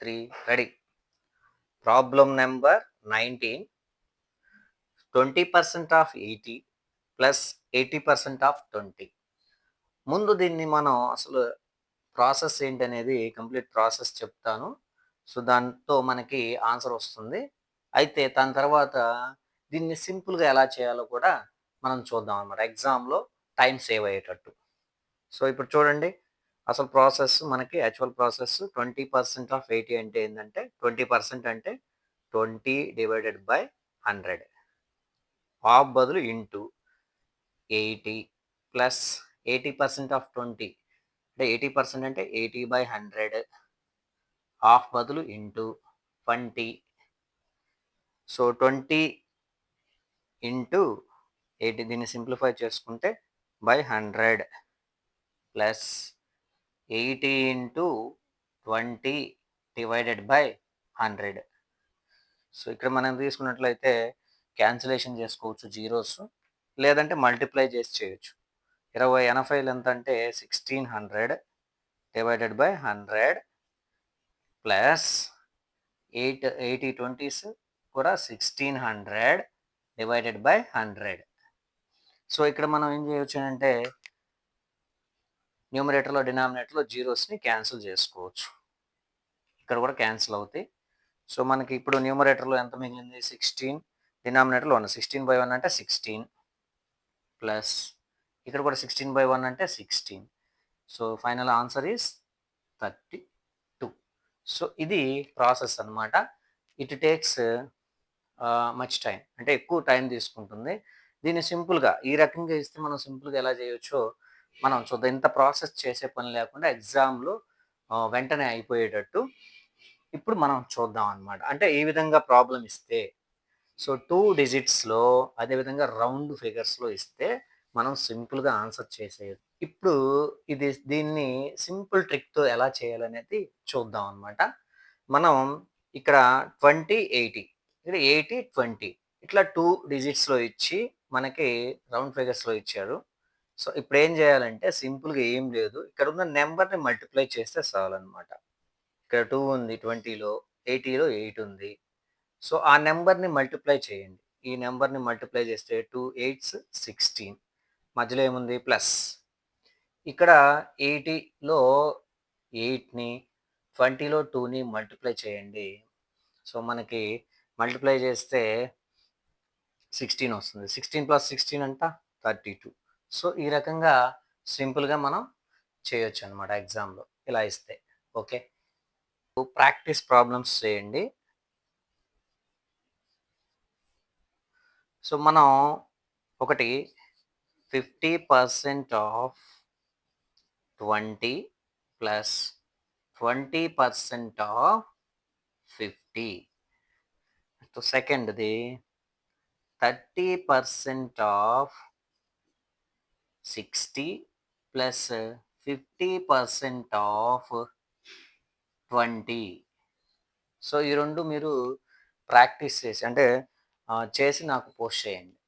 Three ready. Problem number nineteen. Twenty percent of eighty plus eighty percent of twenty. ముందు దీన్ని మనం అసలు process ఏంటనేది కంప్లీట్ ప్రాసెస్ చెప్తాను. సో దాంతో మనకి ఆన్సర్ వస్తుంది. అయితే దాని తర్వాత దీన్ని సింపుల్గా ఎలా చేయాలో కూడా మనం చూద్దాం అనమాట ఎగ్జామ్లో టైం సేవ్ అయ్యేటట్టు. సో ఇప్పుడు చూడండి. అసలు ప్రాసెస్ మనకి actual process twenty percent of eighty అంటే ఏంటంటే ట్వంటీ పర్సెంట్ అంటే twenty divided by hundred. Of బదులు into eighty plus eighty percent of twenty. అంటే ఎయిటీ పర్సెంట్ అంటే ఎయిటీ బై హండ్రెడ్. ఆఫ్ బదులు into twenty. So twenty into eighty దీన్ని simplify చేసుకుంటే by hundred plus eighty into twenty divided by hundred. So ఇక్కడ మనం తీసుకున్నట్లయితే cancellation చేసుకోవచ్చు zeros లేదంటే మల్టిప్లై చేసి చేయొచ్చు. ఇరవై ఎనభైలు ఎంత అంటే sixteen hundred divided by hundred plus eight eighty twenties కూడా sixteen hundred divided by hundred. So ఇక్కడ మనం ఏం చేయవచ్చు అంటే న్యూమరేటర్లో డినామినేటర్లో జీరోస్ని క్యాన్సిల్ చేసుకోవచ్చు. ఇక్కడ కూడా క్యాన్సిల్ అవుతాయి. సో మనకి ఇప్పుడు న్యూమరేటర్లో ఎంత మిగిలింది? సిక్స్టీన్. డినామినేటర్లో వన్. సిక్స్టీన్ బై వన్ అంటే సిక్స్టీన్ ప్లస్ ఇక్కడ కూడా సిక్స్టీన్ బై వన్ అంటే sixteen. So final answer is thirty two. So ఇది ప్రాసెస్ అనమాట ఇట్ టేక్స్ మచ్ టైం. అంటే ఎక్కువ టైం తీసుకుంటుంది. దీన్ని సింపుల్గా ఈ రకంగా ఇస్తే మనం సింపుల్గా ఎలా చేయొచ్చో మనం చూద్దాం. ఇంత ప్రాసెస్ చేసే పని లేకుండా ఎగ్జామ్లో వెంటనే అయిపోయేటట్టు ఇప్పుడు మనం చూద్దాం అనమాట అంటే ఏ విధంగా ప్రాబ్లం ఇస్తే సో టూ డిజిట్స్లో అదేవిధంగా రౌండ్ ఫిగర్స్లో ఇస్తే మనం సింపుల్గా ఆన్సర్ చేసేయచ్చు. ఇప్పుడు ఇది దీన్ని సింపుల్ ట్రిక్తో ఎలా చేయాలనేది చూద్దాం అనమాట మనం ఇక్కడ ట్వంటీ ఎయిటీ ఇక్కడ ఎయిటీ ట్వంటీ ఇట్లా టూ డిజిట్స్లో ఇచ్చి మనకి రౌండ్ ఫిగర్స్లో ఇచ్చారు. సో ఇప్పుడు ఏం చేయాలంటే సింపుల్గా ఏం లేదు. ఇక్కడ ఉన్న నెంబర్ని మల్టిప్లై చేస్తే చాలన్నమాట ఇక్కడ టూ ఉంది ట్వంటీలో ఎయిటీలో ఎయిట్ ఉంది. సో ఆ నెంబర్ని మల్టిప్లై చేయండి. ఈ నెంబర్ని మల్టిప్లై చేస్తే టూ ఎయిట్స్ సిక్స్టీన్. మధ్యలో ఏముంది? ప్లస్. ఇక్కడ ఎయిటీలో ఎయిట్ని ట్వంటీలో టూని మల్టిప్లై చేయండి. సో మనకి మల్టిప్లై చేస్తే సిక్స్టీన్ వస్తుంది. సిక్స్టీన్ ప్లస్ సిక్స్టీన్ అంట థర్టీ టూ. సో ఈ రకంగా సింపుల్గా మనం చేయొచ్చు అనమాట ఎగ్జామ్లో. ఇలా ఇస్తే. ఓకే? ప్రాక్టీస్ ప్రాబ్లమ్స్ చేయండి. సో మనం ఒకటి fifty percent of twenty plus twenty percent of fifty. So సెకండ్ది thirty percent of sixty plus fifty percent of twenty so ఈ రెండు మీరు ప్రాక్టీస్ చేసి అంటే చేసి నాకు పోస్ట్ చేయండి.